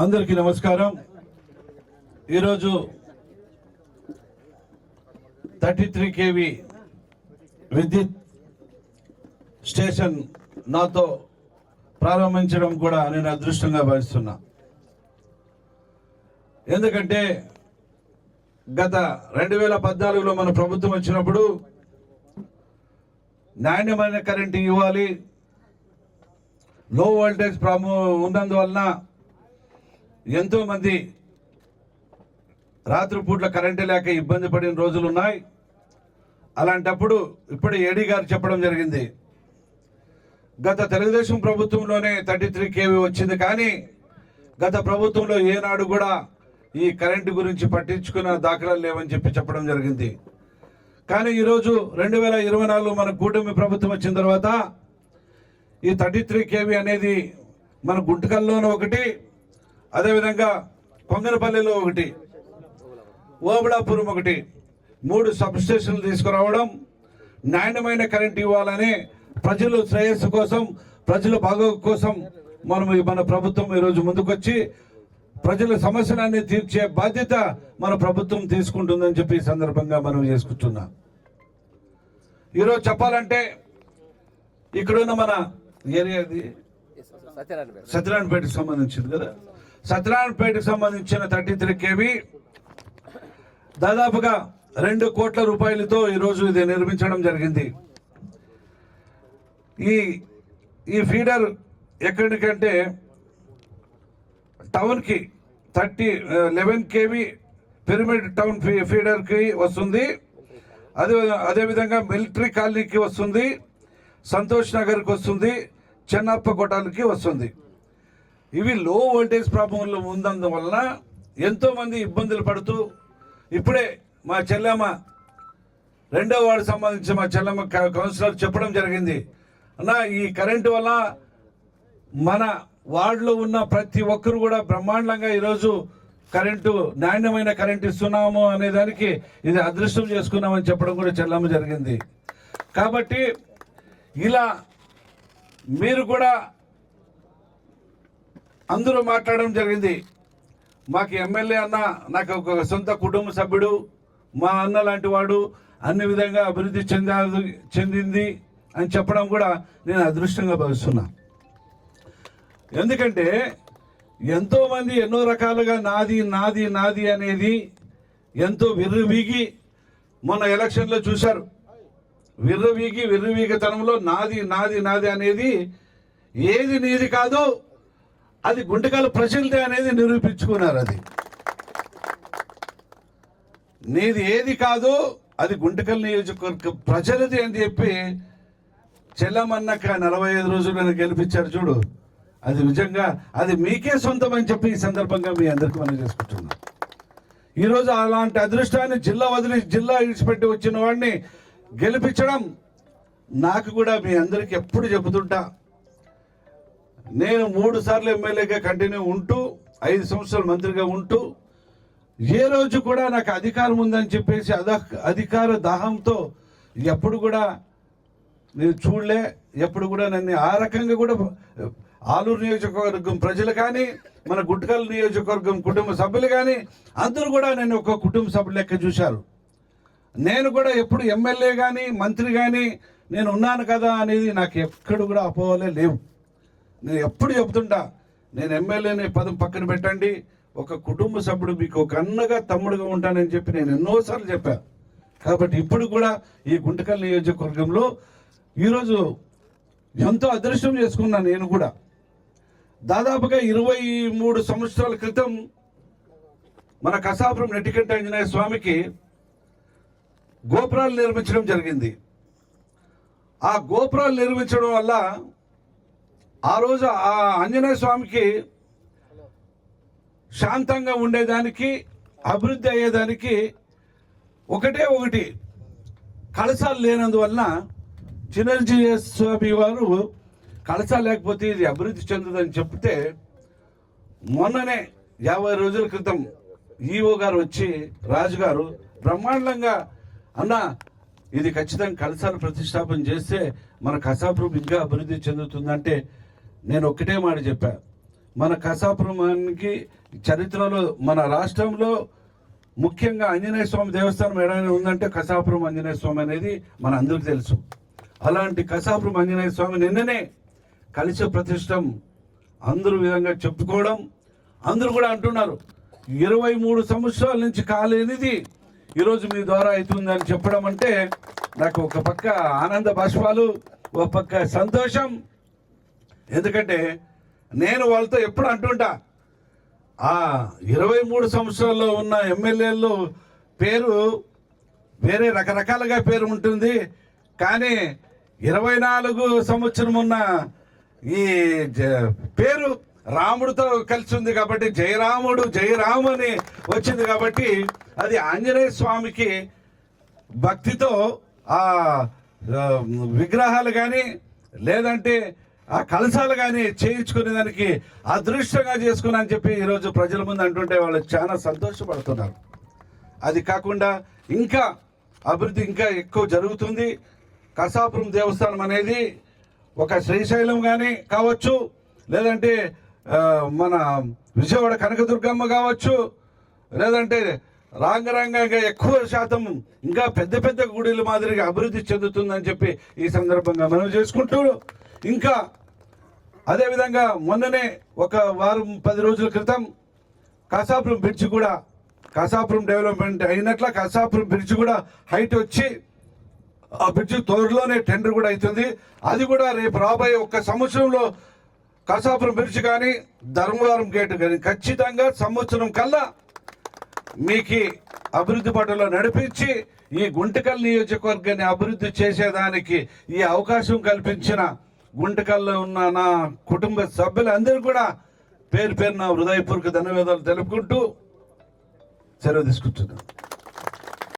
అందరికీ నమస్కారం. ఈరోజు థర్టీ త్రీ కేవీ విద్యుత్ స్టేషన్ నాతో ప్రారంభించడం కూడా నేను అదృష్టంగా భావిస్తున్నా. ఎందుకంటే గత రెండు వేల పద్నాలుగులో మన ప్రభుత్వం వచ్చినప్పుడు నాణ్యమైన కరెంటు ఇవ్వాలి లో వోల్టేజ్ ప్రాబ్లం ఉన్నందువలన ఎంతోమంది రాత్రిపూట్ల కరెంటు లేక ఇబ్బంది పడిన రోజులు ఉన్నాయి అలాంటప్పుడు ఇప్పుడు ఏడీ గారు చెప్పడం జరిగింది. గత తెలుగుదేశం ప్రభుత్వంలోనే థర్టీ త్రీ కేవీ వచ్చింది కానీ గత ప్రభుత్వంలో ఏనాడు కూడా ఈ కరెంటు గురించి పట్టించుకున్న దాఖలాలు లేవని చెప్పి చెప్పడం జరిగింది. కానీ ఈరోజు రెండు వేల ఇరవై నాలుగు మన కూటమి ప్రభుత్వం వచ్చిన తర్వాత ఈ థర్టీ త్రీ కేవీ అనేది మన గుంటకల్లోనూ ఒకటి అదేవిధంగా కొంగనపల్లిలో ఒకటి ఓబళాపురం ఒకటి మూడు సబ్ స్టేషన్లు తీసుకురావడం నాణ్యమైన కరెంట్ ఇవ్వాలని ప్రజలు శ్రేయస్సు కోసం ప్రజల బాగోగు కోసం మనం మన ప్రభుత్వం ఈరోజు ముందుకొచ్చి ప్రజల సమస్యలన్నీ తీర్చే బాధ్యత మన ప్రభుత్వం తీసుకుంటుందని చెప్పి ఈ సందర్భంగా మనం చేసుకుంటున్నాం. ఈరోజు చెప్పాలంటే ఇక్కడున్న మన పేరు సత్యనారాయణపేటకు సంబంధించింది కదా? సత్యనారాయణపేటకు సంబంధించిన థర్టీ త్రీ కేవీ దాదాపుగా రెండు కోట్ల రూపాయలతో ఈరోజు ఇది నిర్మించడం జరిగింది. ఈ ఈ ఫీడర్ ఎక్కడికంటే టౌన్కి thirty eleven KV pyramid town fee ఫీడర్కి వస్తుంది. అదే అదేవిధంగా మిలిటరీ కాలనీకి వస్తుంది. సంతోష్ నగర్కి వస్తుంది. చెన్నప్ప కొట్టాలకి వస్తుంది. ఇవి లో వోల్టేజ్ ప్రాబ్లంలో ఉన్నందువలన ఎంతోమంది ఇబ్బందులు పడుతూ ఇప్పుడే మా చెల్లెమ్మ రెండో వార్డు సంబంధించి మా చెల్లెమ్మ కౌన్సిలర్ చెప్పడం జరిగింది. అన్న ఈ కరెంటు వల్ల మన వార్డులో ఉన్న ప్రతి ఒక్కరు కూడా బ్రహ్మాండంగా ఈరోజు కరెంటు నాణ్యమైన కరెంటు ఇస్తున్నాము అనే దానికి ఇది అదృష్టం చేసుకున్నామని చెప్పడం కూడా చెల్లమ్మ జరిగింది. కాబట్టి ఇలా మీరు కూడా అందరూ మాట్లాడడం జరిగింది. మాకు ఎమ్మెల్యే అన్న నాకు ఒక సొంత కుటుంబ సభ్యుడు మా అన్న లాంటి వాడు అన్ని విధంగా అభివృద్ధి చెందాదు చెందింది అని చెప్పడం కూడా నేను అదృష్టంగా భావిస్తున్నా. ఎందుకంటే ఎంతోమంది ఎన్నో రకాలుగా నాది నాది నాది అనేది ఎంతో విర్రవీగి మొన్న ఎలక్షన్లో చూశారు. విర్రవీగి విర్రవీగతనంలో నాది నాది నాది అనేది ఏది నీది కాదు. అది గుంటకాల ప్రజలదే అనేది నిరూపించుకున్నారు అది. నీది ఏది కాదు అది గుంటకల్ నియోజకవర్గ ప్రజలది అని చెప్పి చెల్లమన్నక నలభై ఐదు రోజులు నన్ను గెలిపించారు చూడు. అది నిజంగా అది మీకే సొంతం అని చెప్పి ఈ సందర్భంగా మీ అందరికీ మనం చేసుకుంటున్నాం. ఈరోజు అలాంటి అదృష్టాన్ని జిల్లా వదిలి జిల్లా విడిచిపెట్టి వచ్చిన వాడిని గెలిపించడం నాకు కూడా మీ అందరికీ ఎప్పుడు చెబుతుంటా. నేను మూడు సార్లు ఎమ్మెల్యేగా కంటిన్యూ ఉంటూ ఐదు సంవత్సరాలు మంత్రిగా ఉంటూ ఏ రోజు కూడా నాకు అధికారం ఉందని చెప్పేసి అద అధికార దాహంతో ఎప్పుడు కూడా నేను చూడలే ఎప్పుడు కూడా నన్ను ఆ రకంగా కూడా ఆలూరు నియోజకవర్గం ప్రజలు కానీ మన గుట్టకల్ నియోజకవర్గం కుటుంబ సభ్యులు కానీ అందరూ కూడా నేను ఒక కుటుంబ సభ్యులు లెక్క చూశారు. నేను కూడా ఎప్పుడు ఎమ్మెల్యే కానీ మంత్రి కానీ నేను ఉన్నాను కదా అనేది నాకు ఎక్కడ కూడా అపోహలే లేవు. నేను ఎప్పుడు చెప్తుంటా నేను ఎమ్మెల్యేని పదం పక్కన పెట్టండి ఒక కుటుంబ సభ్యుడు మీకు ఒక అన్నగా తమ్ముడుగా ఉంటానని చెప్పి నేను ఎన్నోసార్లు చెప్పా. కాబట్టి ఇప్పుడు కూడా ఈ గుంటకల్ నియోజకవర్గంలో ఈరోజు ఎంతో అదృష్టం చేసుకున్నాను నేను కూడా. దాదాపుగా ఇరవై మూడు సంవత్సరాల క్రితం మన కసాపురం నెట్టికంట ఆంజనేయ స్వామికి గోపురాలు నిర్మించడం జరిగింది. ఆ గోపురాలు నిర్మించడం వల్ల ఆ రోజు ఆ ఆంజనేయ స్వామికి శాంతంగా ఉండేదానికి అభివృద్ధి అయ్యేదానికి ఒకటే ఒకటి. కలశాలు లేనందువలన చిరంజీవి స్వామి వారు కలసాలు లేకపోతే ఇది అభివృద్ధి చెందదని చెప్తే మొన్ననే యాభై రోజుల క్రితం ఈఓ గారు వచ్చి రాజు గారు బ్రహ్మాండంగా అన్న ఇది ఖచ్చితంగా కలశాలు ప్రతిష్టాపన చేస్తే మన కసాపురం ఇంకా అభివృద్ధి చెందుతుందంటే నేను ఒక్కటే మాట చెప్పా. మన కసాపురానికి చరిత్రలో మన రాష్ట్రంలో ముఖ్యంగా ఆంజనేయ స్వామి దేవస్థానం ఏడైనా ఉందంటే కసాపురం ఆంజనేయ స్వామి అనేది మన అందరికీ తెలుసు. అలాంటి కసాపురం ఆంజనేయ స్వామి నిన్ననే కలిసి ప్రతిష్టం అందరూ విధంగా చెప్పుకోవడం అందరూ కూడా అంటున్నారు ఇరవై మూడు సంవత్సరాల నుంచి కాలేనిది ఈరోజు మీ ద్వారా అవుతుందని చెప్పడం అంటే నాకు ఒక పక్క ఆనంద బాష్పాలు ఒక పక్క సంతోషం ఎందుకంటే నేను వాళ్ళతో ఎప్పుడు అంటుంటా ఆ ఇరవై మూడు సంవత్సరాల్లో ఉన్న ఎమ్మెల్యేలు పేరు వేరే రకరకాలుగా పేరు ఉంటుంది. కానీ ఇరవై నాలుగు సంవత్సరం ఉన్న ఈ జ- పేరు రాముడితో కలిసి ఉంది కాబట్టి జయరాముడు జయరాము అని వచ్చింది కాబట్టి అది ఆంజనేయ స్వామికి భక్తితో ఆ, విగ్రహాలు కానీ లేదంటే ఆ కలశాలు కానీ చేయించుకునే దానికి అదృష్టంగా చేసుకున్నా అని చెప్పి ఈరోజు ప్రజల ముందు అంటుంటే వాళ్ళు చాలా సంతోషపడుతున్నారు. అది కాకుండా ఇంకా అభివృద్ధి ఇంకా ఎక్కువ జరుగుతుంది. కసాపురం దేవస్థానం అనేది ఒక శ్రీశైలం కానీ కావచ్చు లేదంటే మన విజయవాడ కనకదుర్గమ్మ కావచ్చు లేదంటే రాంగరంగంగా ఎక్కువ శాతం ఇంకా పెద్ద పెద్ద గుడిల మాదిరిగా అభివృద్ధి చెందుతుందని చెప్పి ఈ సందర్భంగా మనం చేసుకుంటూ ఇంకా అదేవిధంగా మొన్ననే ఒక వారం పది రోజుల క్రితం కసాపురం బ్రిడ్జ్ కూడా కసాపురం డెవలప్మెంట్ అయినట్ల కసాపురం బ్రిడ్జ్ కూడా హైట్ వచ్చి ఆ బ్రిడ్జ్ త్వరలోనే టెండర్ కూడా అవుతుంది. అది కూడా రేపు రాబోయే ఒక్క సంవత్సరంలో కసాపురం బ్రిడ్జ్ కానీ ధర్మవరం గేట్ కానీ ఖచ్చితంగా సంవత్సరం కల్లా మీకు అభివృద్ధి పట్టులో నడిపించి ఈ గుంటకల్ నియోజకవర్గాన్ని అభివృద్ధి చేసేదానికి ఈ అవకాశం కల్పించిన గుంటకల్లో ఉన్న నా కుటుంబ సభ్యులందరూ కూడా పేరు పేరు నా హృదయపూర్వక ధన్యవాదాలు తెలుపుకుంటూ సెలవు తీసుకుంటున్నాను.